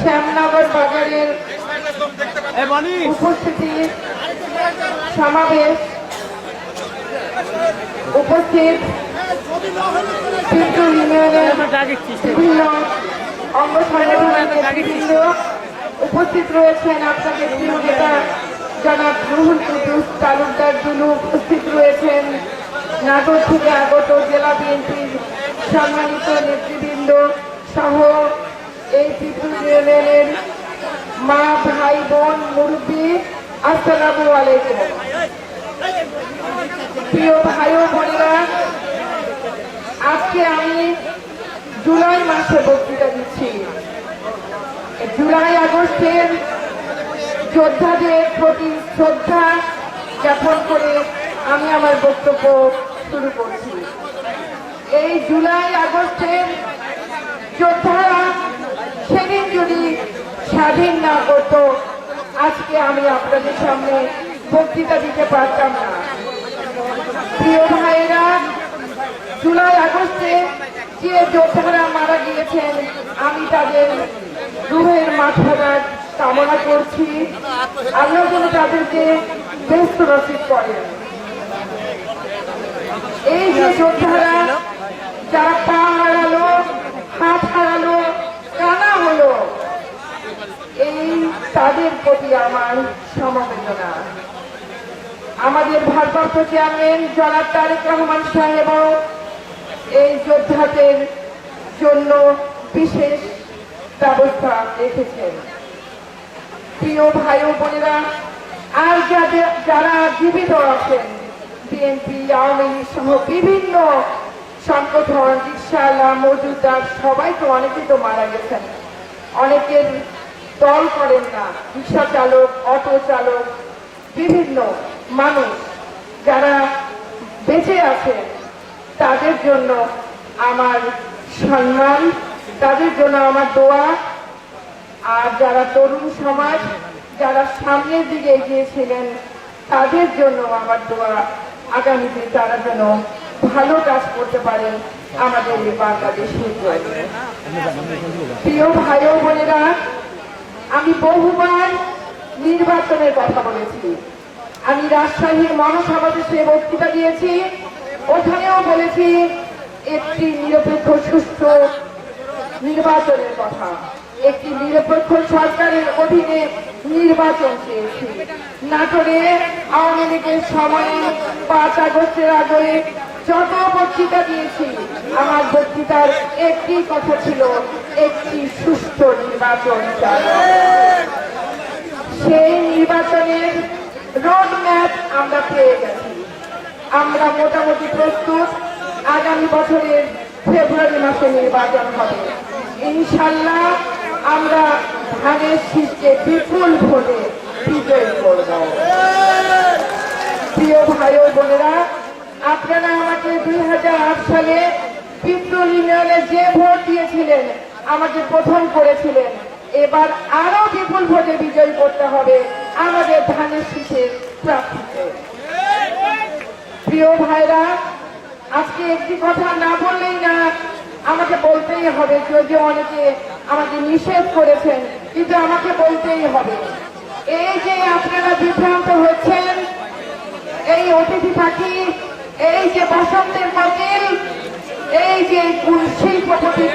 শ্যামনগর বাজারের উপস্থিতি সমাবেশ উপস্থিত পিন্টু ইউনিয়নের বিভিন্ন অঙ্গ সংগঠনের উপস্থিত রয়েছেন। আপনাদের প্রিয় নেতা জনাব রুহুল কুদ্দুস তালুকদার দুলু উপস্থিত রয়েছেন। নাগর থেকে আগত জেলা বিএনপির সম্মানিত নেতৃবৃন্দ সহ এই ইউনিয়নের মা, ভাই, বোন, মুরব্বী, আসসালামু আলাইকুম। প্রিয় ভাই ও বোনেরা, আজকে আমি জুলাই মাসে বক্তৃতা দিচ্ছি। জুলাই আগস্টের যোদ্ধাদের প্রতি শ্রদ্ধা জ্ঞাপন করে আমি আমার বক্তব্য শুরু করছি। এই জুলাই আগস্টের যোদ্ধারা সেদিন যদি স্বাধীন না করতো, আজকে আমি আপনাদের সামনে বক্তৃতা দিতে পারতাম না। প্রিয় ভাইরা জুলাই আগস্টে যে যোদ্ধারা মারা গিয়েছেন, আমি তাদের রুহের মাথাঘাট কামনা করছি। আল্লাহ যেন তাদেরকে ব্যস্ত রসিদ করেন। এই যে যোদ্ধারা, যারা পা হারালো হাত হারালো কানা হলো এই তাদের প্রতি আমার সমবেদনা। আমাদের ভারপ্রাপ্ত চেয়ারম্যান জনাব তারেক রহমান সাহেব এই যোদ্ধাদের জন্য বিশেষ ব্যবস্থা রেখেছেন। প্রিয় ভাই বোনেরা, আর যাদের, যারা জীবিত আছেন, বিএনপি, আওয়ামী লীগ সহ বিভিন্ন সংগঠন, রিক্সাওয়ালা মজুদার সবাই তো অনেকে তো মারা গেছেন। অনেকের দল করেন না। রিক্সা চালক অটো চালক বিভিন্ন মানুষ যারা বেঁচে আছে তাদের জন্য আমার সম্মান, তাদের জন্য আমার দোয়া। আর যারা তরুণ সমাজ, যারা সামনের দিকে এগিয়েছিলেন তাদের জন্য আমার দোয়া। আগামীতে তারা যেন ভালো কাজ করতে পারেন আমাদের এই বাংলাদেশের প্রিয় ভাই বোনেরা আমি বহুবার নির্বাচনের কথা বলেছি। আমি রাজশাহীর মহাসমাবেশে বক্তৃতা দিয়েছি। ওখানেও বলেছি, একটি নিরপেক্ষ সুস্থ নির্বাচনের কথা। একটি নিরপেক্ষ সরকারের অধীনে নির্বাচন চেয়েছি। নাটোরে আওয়ামী লীগের সময়ে পাঁচ আগস্টের আগে যত বক্তৃতা দিয়েছি, আমার বক্তৃতার একটি কথা ছিল একটি সুষ্ঠু নির্বাচন সেই নির্বাচনের রোড ম্যাপ আমরা পেয়ে গেছি। আমরা মোটামুটি প্রস্তুত। আগামী বছরের ফেব্রুয়ারি মাসে নির্বাচন হবে। ইনশাল্লাহ আমরা ধানের শীতকে বিপুল ভোটে বিজয় করব। প্রিয় ভাই ও বোনেরা, আপনারা আমাকে দুই হাজার আট সালে পিত্রল ইউনিয়নে যে ভোট দিয়েছিলেন আমাকে প্রথম করেছিলেন। এবার আরও বিপুল ভোটে বিজয় করতে হবে আমাদের ধানের শীতের প্রার্থীকে। প্রিয় ভাইরা, আজকে একটি কথা না বললেই না, আমাকে বলতেই হবে যদি অনেকে আমাকে নিষেধ করেছেন, কিন্তু আমাকে বলতেই হবে। এই যে আপনারা বিভ্রান্ত হচ্ছেন, এই অতিথি পাখি, এই যে বসন্তের মতিল এই যে কোন শিল্পপতি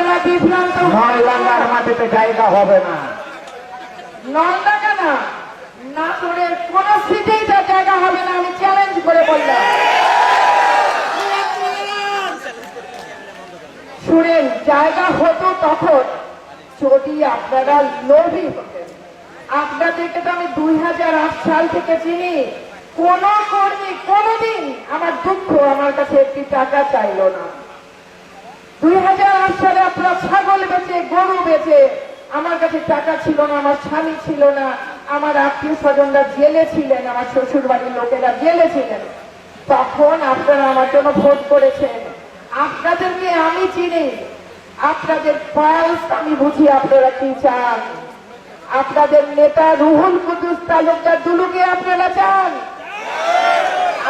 কাশক বিভ্রান্ত নয়লাঙ্গার মাটিতে জায়গা হবে না। নন্দাকা না না কোন সিটেই তার জায়গা হবে না আমি চ্যালেঞ্জ করে বললাম। শুনেন জায়গা হতো তখন যদি আপনারা লোভী হতেন। আপনাদেরকে তো আমি দুই হাজার আট সাল থেকে চিনি। কোন কর্মী কোনদিন আমার দুঃখ আমার কাছে একটি টাকা চাইলো না। দুই হাজার আট সালে আপনারা ছাগল বেচে, গরু বেচে, আমার কাছে টাকা ছিল না, আমার স্বামী ছিল না, আমার আত্মীয় স্বজনরা জেলে ছিলেন, আমার শ্বশুর বাড়ির লোকেরা জেলে ছিলেন। তখন আপনারা আমার জন্য ভোট করেছেন। আপনাদেরকে আমি চিনি। আপনাদের পালস আমি বুঝি আপনারা কি চান? আপনাদের নেতা রুহুল কুদুস তালুকদার দুলুকে আপনারা চান?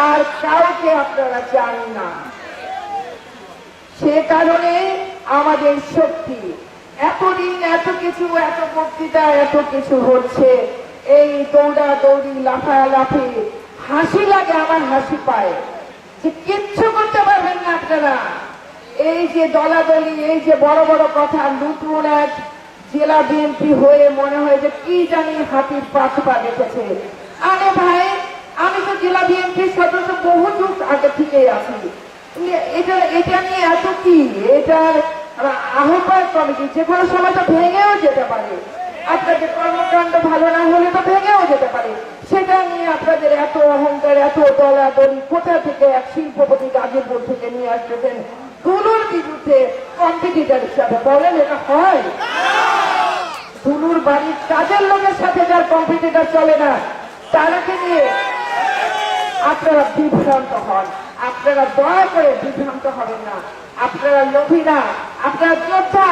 আর কাউকে আপনারা চান না। সে কারণে আমাদের শক্তি। এতদিন এত কিছু, এত বক্তৃতা, এত কিছু হচ্ছে। এই দৌড়া দৌড়ি, লাফালাফি, হাসি লাগে, আমার হাসি পায়। যে কিচ্ছু করতে পারবেন না আপনারা। এই যে দলাদলি, এই যে বড় বড় কথা নতুন এক জেলা বিএনপি হয়ে মনে হয় যে কি জানি হাতির পাশ পা দেখেছে আরে ভাই, আমি তো জেলা বিএনপির সদস্য বহু যুগ আগে থেকেই আছি। এটা এটা নিয়ে এত কি? এটার আহ্বায়ক কমিটি যে কোনো সময় তো ভেঙেও যেতে পারে। আপনাদের কর্মকাণ্ড ভালো না হলে তো ভেঙেও যেতে পারে। সেটা নিয়ে আপনাদের এত অহংকার, এত দলাদলি কোথা থেকে এক শিল্পপতি গাজীপুর থেকে নিয়ে আসতেছেন? দুলুর বিরুদ্ধে কম্পিটিটার হিসাবে বলেন, এটা হয়। দুলুর বাড়ির কাজের লোকের সাথে যার কম্পিটিটার চলে না, তারাকে নিয়ে আপনারা বিভ্রান্ত হন। আপনারা দয়া করে বিভ্রান্ত হবেন না। আপনারা লোভী না, আপনারা যোদ্ধা,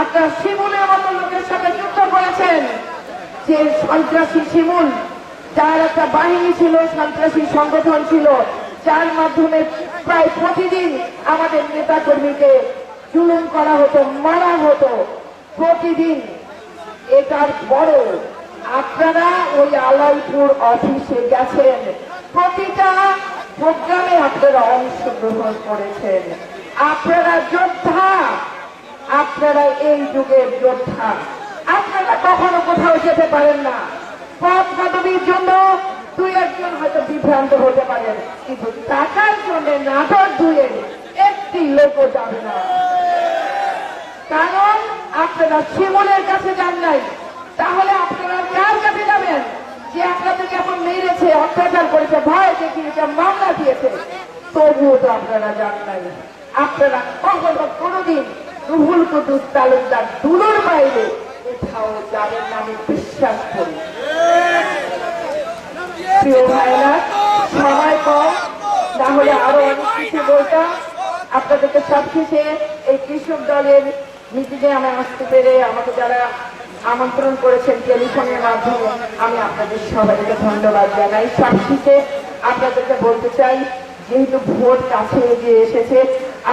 আপনারা শিমুলের মতো লোকের সাথে যুদ্ধ করেছেন। যে সন্ত্রাসী শিমুল, যার একটা বাহিনী ছিল, সন্ত্রাসী সংগঠন ছিল, যার মাধ্যমে প্রায় প্রতিদিন আমাদের নেতা কর্মীকে জুলুম করা হতো, মারা হতো। প্রতিদিন এটার বড় আপনারা ওই আলাইপুর অফিসে গেছেন। প্রতিটা প্রোগ্রামে আপনারা অংশগ্রহণ করেছেন। আপনারা যোদ্ধা। আপনারা এই যুগের যোদ্ধা। আপনারা কখনো কোথাও যেতে পারেন না। পথ পদবীর জন্য দুই একজন হয়তো বিভ্রান্ত হতে পারেন, কিন্তু টাকার জন্য নাটক ধুয়ে একটি লোক যাবে না। কারণ আপনারা শিমুলের কাছে যান নাই। তাহলে আপনারা কার কাছে যাবেন? যে আপনাদেরকে এখন মেরেছে, অত্যাচার করেছে, ভয় দেখিয়েছে মামলা দিয়েছে, তবুও তো আপনারা যান নাই। আপনারা কখনো কোনোদিন রুহুল কুদুস তালুকদার দুলোর বাইরে কোথাও যাবেন না, আমি বিশ্বাস করি। প্রিয় ভাইরা সময় কম, না হলে আরও অনেক কিছু বলতাম। আপনাদেরকে সব শেষে এই কৃষক দলের মিটিংয়ে আমি আসতে পেরে আমাকে যারা আমন্ত্রণ করেছেন টেলিফোনের মাধ্যমে। আমি আপনাদের সবাইকে ধন্যবাদ জানাই। শেষে আপনাদেরকে বলতে চাই, যেহেতু ভোট কাছে এগিয়ে এসেছে,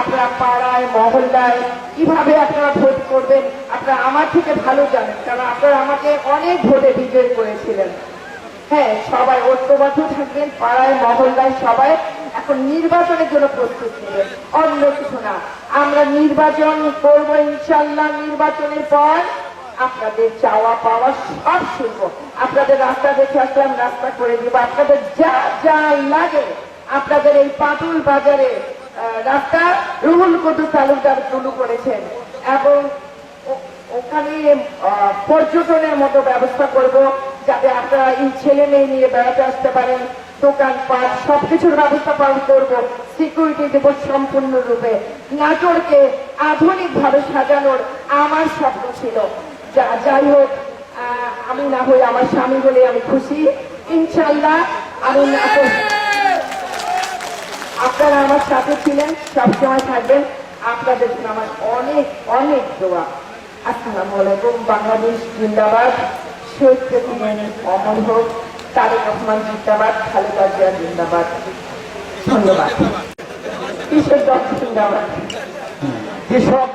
আপনারা পাড়ায়, মহল্লায় কীভাবে আপনারা ভোট করবেন, আপনারা আমার থেকে ভালো জানেন, কারণ আপনারা আমাকে অনেক ভোটে বিজয় করেছিলেন। হ্যাঁ সবাই ঐক্যবদ্ধ থাকবেন, পাড়ায়, মহল্লায় সবাই এখন নির্বাচনের জন্য প্রস্তুত নেবেন। অন্য কিছু না। আমরা নির্বাচন করব ইনশাল্লাহ, নির্বাচনের পর আপনাদের চাওয়া পাওয়া সব শুনব। আপনাদের রাস্তা দেখে আসলাম, রাস্তা করে দিব। আপনাদের যা যা লাগে, আপনাদের এই পাটুল বাজারে রাস্তা রুহুল কুদু তালুকদার শুরু করেছেন এবং ওখানে পর্যটনের মতো ব্যবস্থা করব যাতে আপনারা এই ছেলে মেয়ে নিয়ে বেড়াতে আসতে পারেন, দোকানপাট, সবকিছুর ব্যবস্থা পালন করব সিকিউরিটি দেব সম্পূর্ণরূপে। নাটোরকে আধুনিক ভাবে সাজানোর আমার স্বপ্ন ছিল। যাই হোক আমি না হই আমার স্বামী বলে আমি খুশি। ইনশাল্লাহ আমি নাটোর আপনারা আমার সাথে ছিলেন সবসময় থাকবেন। আপনাদের জন্য আমার অনেক অনেক দোয়া। আসসালামু আলাইকুম বাংলাদেশ জিন্দাবাদ। শহীদ প্রেসিডেন্ট অমর হোক তারেক রহমান জিন্দাবাদ খালেদা জিয়া জিন্দাবাদ। ধন্যবাদ। কৃষক দল জিন্দাবাদ? কৃষক